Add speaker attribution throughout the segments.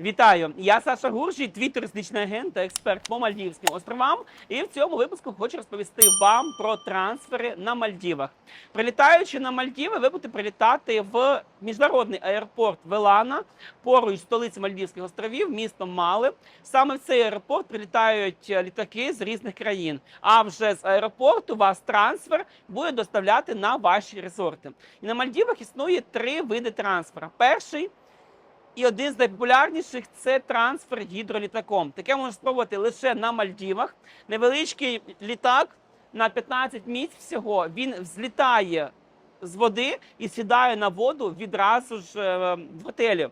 Speaker 1: Вітаю! Я Саша Гуржій, твій туристичний агент та експерт по Мальдівським островам. І в цьому випуску хочу розповісти вам про трансфери на Мальдівах. Прилітаючи на Мальдіви, ви будете прилітати в міжнародний аеропорт Велана поруч столиці Мальдівських островів, місто Мали. Саме в цей аеропорт прилітають літаки з різних країн. А вже з аеропорту вас трансфер буде доставляти на ваші резорти. І на Мальдівах існує три види трансфера. Перший і один з найпопулярніших це трансфер гідролітаком. Таке можна спробувати лише на Мальдівах. Невеличкий літак на 15 місць всього. Він взлітає з води і сідає на воду відразу ж е, в готелі.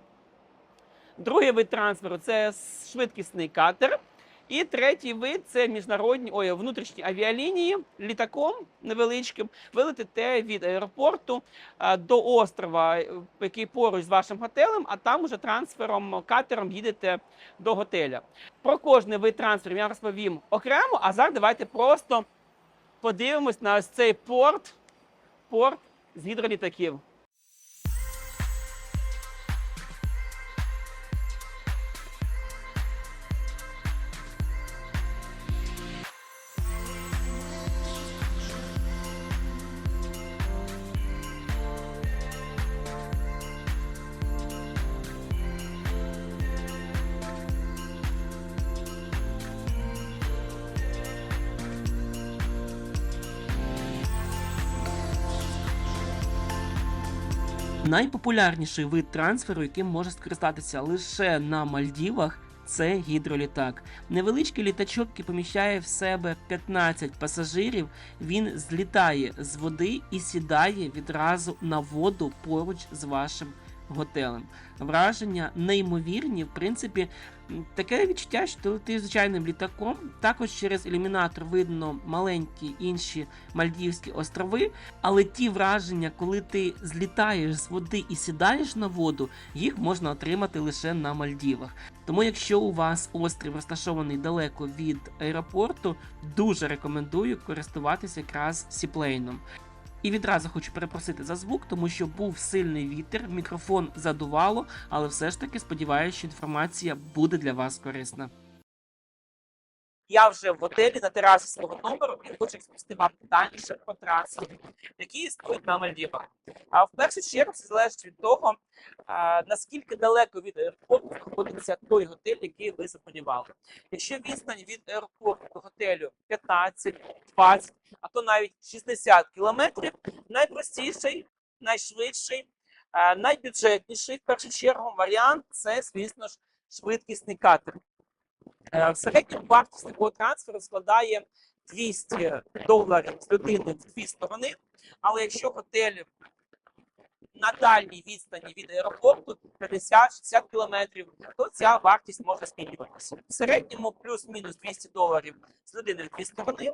Speaker 1: Другий вид трансферу це швидкісний катер. І третій вид це міжнародні ой, внутрішні авіалінії літаком невеличким. Ви летите від аеропорту до острова, який поруч з вашим готелем, а там уже трансфером катером їдете до готеля. Про кожний вид трансферів я розповім окремо. А зараз давайте просто подивимось на ось цей порт, порт з гідролітаків. Найпопулярніший вид трансферу, яким може скористатися лише на Мальдівах, це гідролітак. Невеличкий літачок, який поміщає в себе 15 пасажирів. Він злітає з води і сідає відразу на воду поруч з вашим готелем. Враження неймовірні. В принципі, таке відчуття, що ти звичайним літаком. Також через ілюмінатор видно маленькі інші Мальдівські острови. Але ті враження, коли ти злітаєш з води і сідаєш на воду, їх можна отримати лише на Мальдівах. Тому, якщо у вас острів розташований далеко від аеропорту, дуже рекомендую користуватися якраз сіплейном. І відразу хочу перепросити за звук, тому що був сильний вітер, мікрофон задувало, але все ж таки сподіваюся, що інформація буде для вас корисна. Я вже в готелі на терасі свого номеру і хочу розповісти вам детальніше про трансфери, які існують на Мальдівах. А в першу чергу це залежить від того, наскільки далеко від аеропорту знаходиться той готель, який ви забронювали. Якщо відстань від аеропорту до готелю 15, 20, а то навіть 60 кілометрів, найпростіший, найшвидший, найбюджетніший в першу чергу варіант це, звісно ж, швидкісний катер. Е, В середньому вартість такого трансферу складає 200 доларів з людини в дві сторони. Але якщо готель на дальній відстані від аеропорту 50-60 кілометрів, то ця вартість може змінюватися. В середньому плюс-мінус 200 доларів з людини в дві сторони.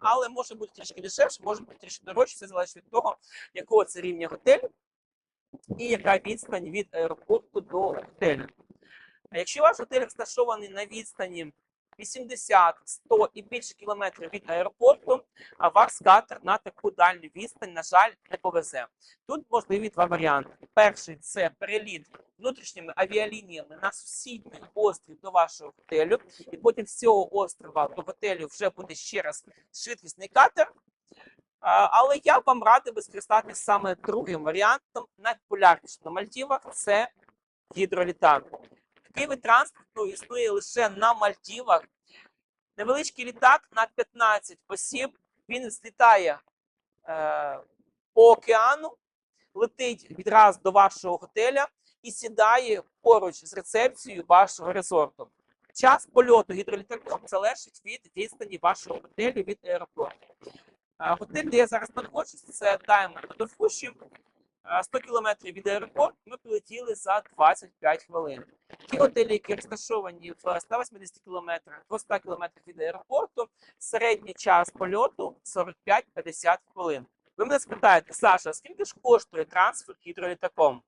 Speaker 1: Але може бути трішки дешевше, може бути трішки дорожче, все залежить від того, якого це рівня готелю і яка відстань від аеропорту до готелю. А якщо ваш готель розташований на відстані 80, 100 і більше кілометрів від аеропорту, а ваш катер на таку дальню відстань, на жаль, не повезе. Тут можливі два варіанти. Перший це переліт внутрішніми авіалініями на сусідній острів до вашого готелю, і потім з цього острова до готелю вже буде ще раз швидкісний катер. Але я вам радив би скористатися саме другим варіантом. Найпопулярнішим на Мальдівах це гідролітак. Такий вид транспорту існує лише на Мальдівах. Невеличкий літак на 15 осіб. Він злітає е, по океану, летить відразу до вашого готеля і сідає поруч з рецепцією вашого резорту. Час польоту гідролітаком залежить від відстані вашого готелю від аеропорту. Е, Готель, де я зараз знаходжусь, це Diamond на Дофуші. Е, 100 кілометрів від аеропорту ми прилетіли за 25 хвилин. Ті готелі, які розташовані в 180 кілометрах, 200 кілометрах від аеропорту, середній час польоту 45-50 хвилин. Ви мене спитаєте, Саша, скільки ж коштує трансфер гідролітаком?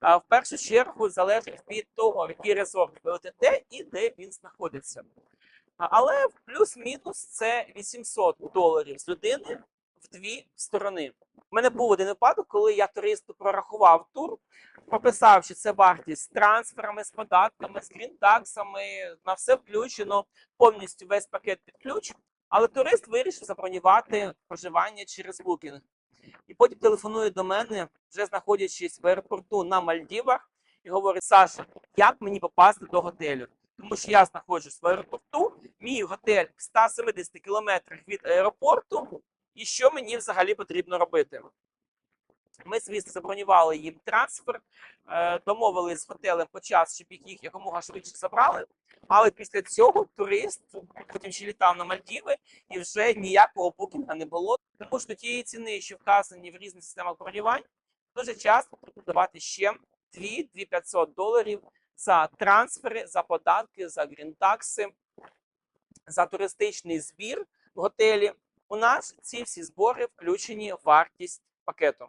Speaker 1: В першу чергу залежить від того, в який резорт ви летите і де він знаходиться. Але плюс-мінус це 800 доларів з людини в дві сторони. У мене був один випадок, коли я туристу прорахував тур, прописав, що це вартість з трансферами, з податками, з грінтаксами, на все включено, повністю весь пакет під ключ. Але турист вирішив забронювати проживання через Booking. І потім телефонує до мене, вже знаходячись в аеропорту на Мальдівах, і говорить: Саша, як мені попасти до готелю? Тому що я знаходжусь в аеропорту, мій готель в 170 кілометрах від аеропорту, і що мені взагалі потрібно робити? Ми, звісно, забронювали їм трансфер, е, домовились з готелем по час, щоб їх якомога швидше забрали. Але після цього турист потім ще літав на Мальдіви і вже ніякого букінга не було. Тому що тієї ціни, що вказані в різних системах бронювань, дуже часто потрібно давати ще 2-2500 доларів за трансфери, за податки, за грінтакси, за туристичний збір в готелі. У нас ці всі збори включені в вартість пакету.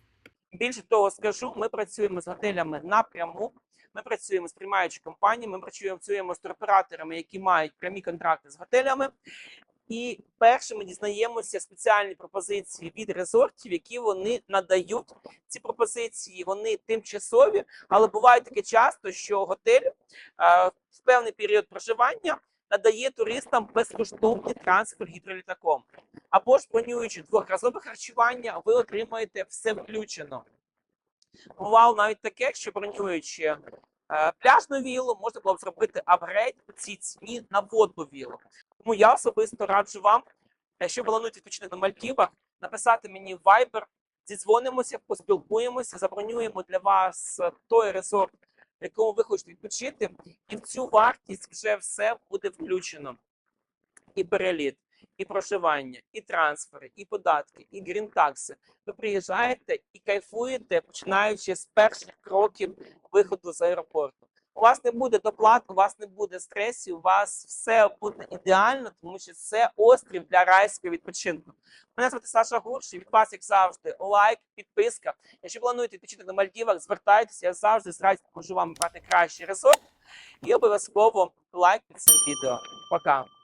Speaker 1: Більше того скажу, ми працюємо з готелями напряму. Ми працюємо з приймаючими компаніями, ми працюємо з туроператорами, які мають прямі контракти з готелями. І перше ми дізнаємося спеціальні пропозиції від резортів, які вони надають. Ці пропозиції вони тимчасові, але буває таке часто, що готель е, в певний період проживання надає туристам безкоштовний трансфер гідролітаком. Або ж бронюючи двохразове харчування, ви отримаєте все включено. Бувало навіть таке, що бронюючи е, пляжну віллу, можна було б зробити апгрейд у цій ціні на водну віллу. Тому я особисто раджу вам, якщо плануєте відпочинок на Мальдівах, написати мені в Viber, зідзвонимося, поспілкуємося, забронюємо для вас е, той резорт, в якому ви хочете відпочити, і в цю вартість вже все буде включено. І переліт, і проживання, і трансфери, і податки, і грінтакси. Ви приїжджаєте і кайфуєте, починаючи з перших кроків виходу з аеропорту. У вас не буде доплат, у вас не буде стресів, у вас все буде ідеально, тому що це острів для райського відпочинку. Мене звати Саша Гурш, і від вас, як завжди, лайк, підписка. Якщо плануєте відпочити на Мальдівах, звертайтеся, я завжди з радістю можу вам брати кращий резорт. І обов'язково лайк під цим відео. Пока!